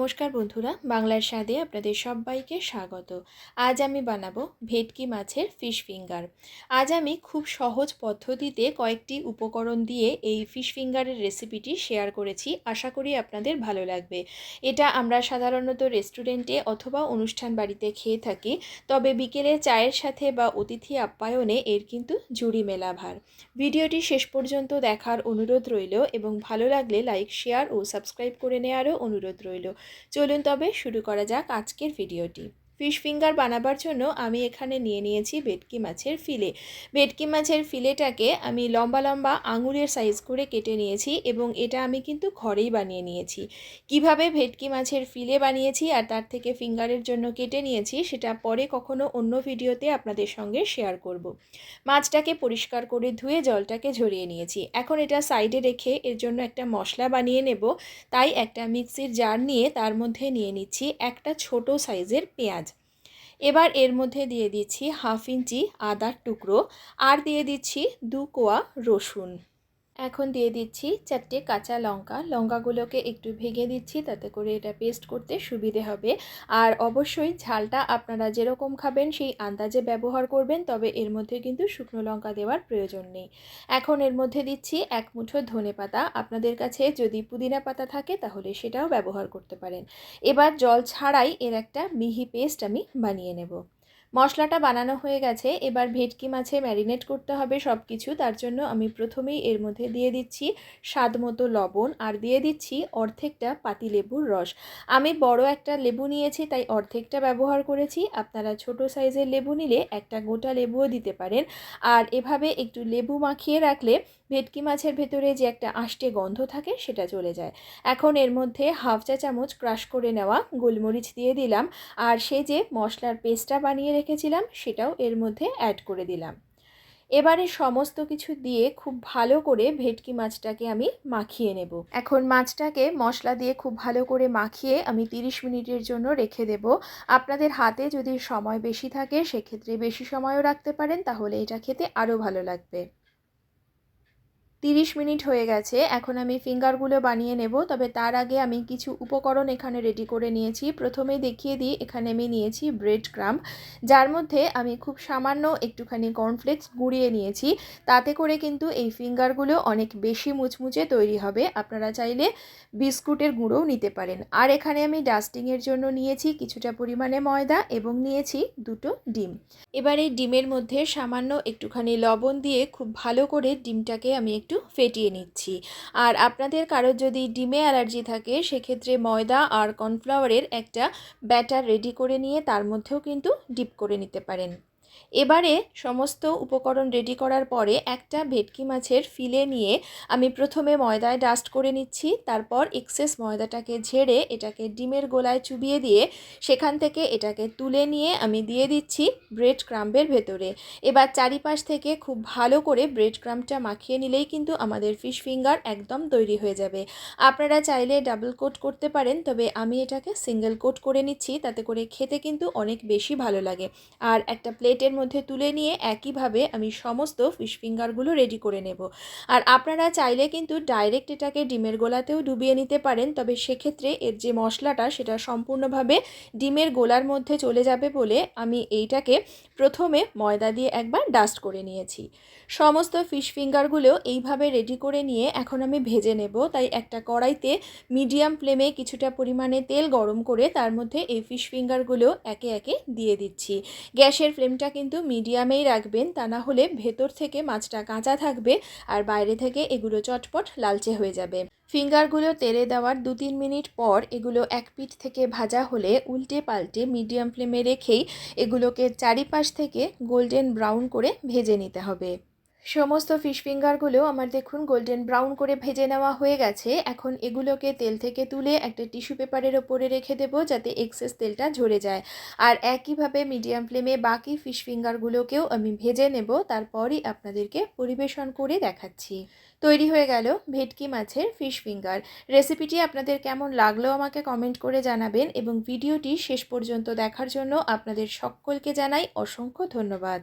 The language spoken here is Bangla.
নমস্কার বন্ধুরা, বাংলার স্বাদে আপনাদের সবাইকে স্বাগত। আজ আমি বানাবো ভেটকি মাছের ফিশ ফিঙ্গার। আজ আমি খুব সহজ পদ্ধতিতে কয়েকটি উপকরণ দিয়ে এই ফিশ ফিঙ্গারের রেসিপিটি শেয়ার করেছি। আশা করি আপনাদের ভালো লাগবে। এটা আমরা সাধারণত রেস্টুরেন্টে অথবা অনুষ্ঠান বাড়িতে খেয়ে থাকি, তবে বিকেলে চায়ের সাথে বা অতিথি আপ্যায়নে এর কিন্তু জুড়ি মেলা ভার ভিডিওটি শেষ পর্যন্ত দেখার অনুরোধ রইল এবং ভালো লাগলে লাইক, শেয়ার ও সাবস্ক্রাইব করে নেওয়ারও অনুরোধ রইল। চলুন তবে শুরু করা যাক আজকের ভিডিওটি। ফিশ ফিঙ্গার বানাবার জন্য আমি এখানে নিয়ে নিয়েছি ভেটকি মাছের ফিলে। ভেটকি মাছের ফিলেটাকে আমি লম্বা লম্বা আঙুলের সাইজ করে কেটে নিয়েছি এবং এটা আমি কিন্তু ঘরেই বানিয়ে নিয়েছি। কীভাবে ভেটকি মাছের ফিলে বানিয়েছি আর তার থেকে ফিঙ্গারের জন্য কেটে নিয়েছি সেটা পরে কখনো অন্য ভিডিওতে আপনাদের সঙ্গে শেয়ার করব। মাছটাকে পরিষ্কার করে ধুয়ে জলটাকে ঝরিয়ে নিয়েছি। এখন এটা সাইডে রেখে এর জন্য একটা মশলা বানিয়ে নেব। তাই একটা মিক্সির জার নিয়ে তার মধ্যে নিয়ে নিচ্ছি একটা ছোট সাইজের পেঁয়াজ। এবার এর মধ্যে দিয়ে দিচ্ছি হাফ ইঞ্চি আদার টুকরো, আর দিয়ে দিচ্ছি দু কোয়া রসুন। এখন দিয়ে দিচ্ছি চারটে কাঁচা লঙ্কা। লঙ্কাগুলোকে একটু ভেঙে দিচ্ছি, তাতে করে এটা পেস্ট করতে সুবিধে হবে। আর অবশ্যই ঝালটা আপনারা যেরকম খাবেন, সেই আন্দাজে ব্যবহার করবেন, তবে এর মধ্যে কিন্তু শুকনো লঙ্কা দেওয়ার প্রয়োজন নেই। এখন এর মধ্যে দিচ্ছি এক মুঠো ধনে পাতা। আপনাদের কাছে যদি পুদিনা পাতা থাকে, তাহলে সেটাও ব্যবহার করতে পারেন। এবার জল ছাড়াই এর একটা মিহি পেস্ট আমি বানিয়ে নেব। মশলাটা বানানো হয়ে গেছে, এবার ভেটকি মাছে ম্যারিনেট করতে হবে সব কিছু তার জন্য আমি প্রথমেই এর মধ্যে দিয়ে দিচ্ছি স্বাদ মতো লবণ আর দিয়ে দিচ্ছি অর্ধেকটা পাতিলেবুর রস। আমি বড় একটা লেবু নিয়েছি, তাই অর্ধেকটা ব্যবহার করেছি। আপনারা ছোট সাইজের লেবু নিলে একটা গোটা লেবুও দিতে পারেন। আর এভাবে একটু লেবু মাখিয়ে রাখলে ভেটকি মাছের ভেতরে যে একটা আষ্টে গন্ধ থাকে সেটা চলে যায়। এখন এর মধ্যে হাফ চা চামচ ক্রাশ করে নেওয়া গোলমরিচ দিয়ে দিলাম আর সে যে মশলার পেস্টটা বানিয়ে রেখেছিলাম সেটাও এর মধ্যে অ্যাড করে দিলাম। এবারে সমস্ত কিছু দিয়ে খুব ভালো করে ভেটকি মাছটাকে আমি মাখিয়ে নেব। এখন মাছটাকে মশলা দিয়ে খুব ভালো করে মাখিয়ে আমি 30 মিনিটের জন্য রেখে দেব। আপনাদের হাতে যদি সময় বেশি থাকে, সেক্ষেত্রে বেশি সময়ও রাখতে পারেন, তাহলে এটা খেতে আরও ভালো লাগবে। তিরিশ মিনিট হয়ে গেছে, এখন আমি ফিঙ্গারগুলো বানিয়ে নেব, তবে তার আগে আমি কিছু উপকরণ এখানে রেডি করে নিয়েছি। প্রথমে দেখিয়ে দিই, এখানে আমি নিয়েছি ব্রেড ক্রাম যার মধ্যে আমি খুব সামান্য একটুখানি কর্নফ্লেক্স গুঁড়িয়ে নিয়েছি। তাতে করে কিন্তু এই ফিঙ্গারগুলো অনেক বেশি মুচমুচে তৈরি হবে, আপনারা চাইলে বিস্কুটের গুঁড়োও নিতে পারেন। আর এখানে আমি ডাস্টিংয়ের জন্য নিয়েছি কিছুটা পরিমাণে ময়দা এবং নিয়েছি দুটো ডিম। এবার এই ডিমের মধ্যে সামান্য একটুখানি লবণ দিয়ে খুব ভালো করে ডিমটাকে আমি ফেটিয়ে নিচ্ছি। আর আপনাদের কারও যদি ডিমে অ্যালার্জি থাকে, সেক্ষেত্রে ময়দা আর কর্নফ্লাওয়ারের একটা ব্যাটার রেডি করে নিয়ে তার মধ্যেও কিন্তু ডিপ করে নিতে পারেন। এবারে সমস্ত উপকরণ রেডি করার পরে একটা ভেটকি মাছের ফিলে নিয়ে আমি প্রথমে ময়দায় ডাস্ট করে নিচ্ছি, তারপর এক্সেস ময়দাটাকে ঝেড়ে এটাকে ডিমের গোলায় চুবিয়ে দিয়ে সেখান থেকে এটাকে তুলে নিয়ে আমি দিয়ে দিচ্ছি ব্রেড ক্রাম্বের ভেতরে। এবার চারিপাশ থেকে খুব ভালো করে ব্রেড ক্রাম্পটা মাখিয়ে নিলেই কিন্তু আমাদের ফিশ ফিঙ্গার একদম তৈরি হয়ে যাবে। আপনারা চাইলে ডাবল কোট করতে পারেন, তবে আমি এটাকে সিঙ্গেল কোট করে নিচ্ছি, তাতে করে খেতে কিন্তু অনেক বেশি ভালো লাগে। আর একটা প্লেটের মধ্যে তুলে নিয়ে একইভাবে আমি সমস্ত ফিশ ফিঙ্গারগুলো রেডি করে নেব। আর আপনারা চাইলে কিন্তু ডাইরেক্ট এটাকে ডিমের গোলাতেও ডুবিয়ে নিতে পারেন, তবে সেক্ষেত্রে এর যে মশলাটা সেটা সম্পূর্ণভাবে ডিমের গোলার মধ্যে চলে যাবে বলে আমি এইটাকে প্রথমে ময়দা দিয়ে একবার ডাস্ট করে নিয়েছি। সমস্ত ফিশ ফিঙ্গারগুলো এইভাবে রেডি করে নিয়ে এখন আমি ভেজে নেব। তাই একটা কড়াইতে মিডিয়াম ফ্লেমে কিছুটা পরিমাণে তেল গরম করে তার মধ্যে এই ফিশ ফিঙ্গারগুলো একে একে দিয়ে দিচ্ছি। গ্যাসের ফ্লেমটা কিন্তু মিডিয়ামেই রাখবেন, তা না হলে ভেতর থেকে মাছটা কাঁচা থাকবে আর বাইরে থেকে এগুলো চটপট লালচে হয়ে যাবে। ফিঙ্গারগুলো তেলে দেওয়ার দু তিন মিনিট পর এগুলো এক পিঠ থেকে ভাজা হলে উল্টে পাল্টে মিডিয়াম ফ্লেমে রেখেই এগুলোকে চারিপাশ থেকে গোল্ডেন ব্রাউন করে ভেজে নিতে হবে। সমস্ত ফিশ ফিঙ্গারগুলো আমার দেখুন গোল্ডেন ব্রাউন করে ভেজে নেওয়া হয়ে গেছে। এখন এগুলোকে তেল থেকে তুলে একটা টিস্যু পেপারের ওপরে রেখে দেবো যাতে এক্সেস তেলটা ঝরে যায়। আর একইভাবে মিডিয়াম ফ্লেমে বাকি ফিশ ফিঙ্গারগুলোকেও আমি ভেজে নেব, তারপরই আপনাদেরকে পরিবেশন করে দেখাচ্ছি। তৈরি হয়ে গেল ভেটকি মাছের ফিশ ফিঙ্গার রেসিপিটি আপনাদের কেমন লাগল আমাকে কমেন্ট করে জানাবেন এবং ভিডিওটি শেষ পর্যন্ত দেখার জন্য আপনাদের সকলকে জানাই অসংখ্য ধন্যবাদ।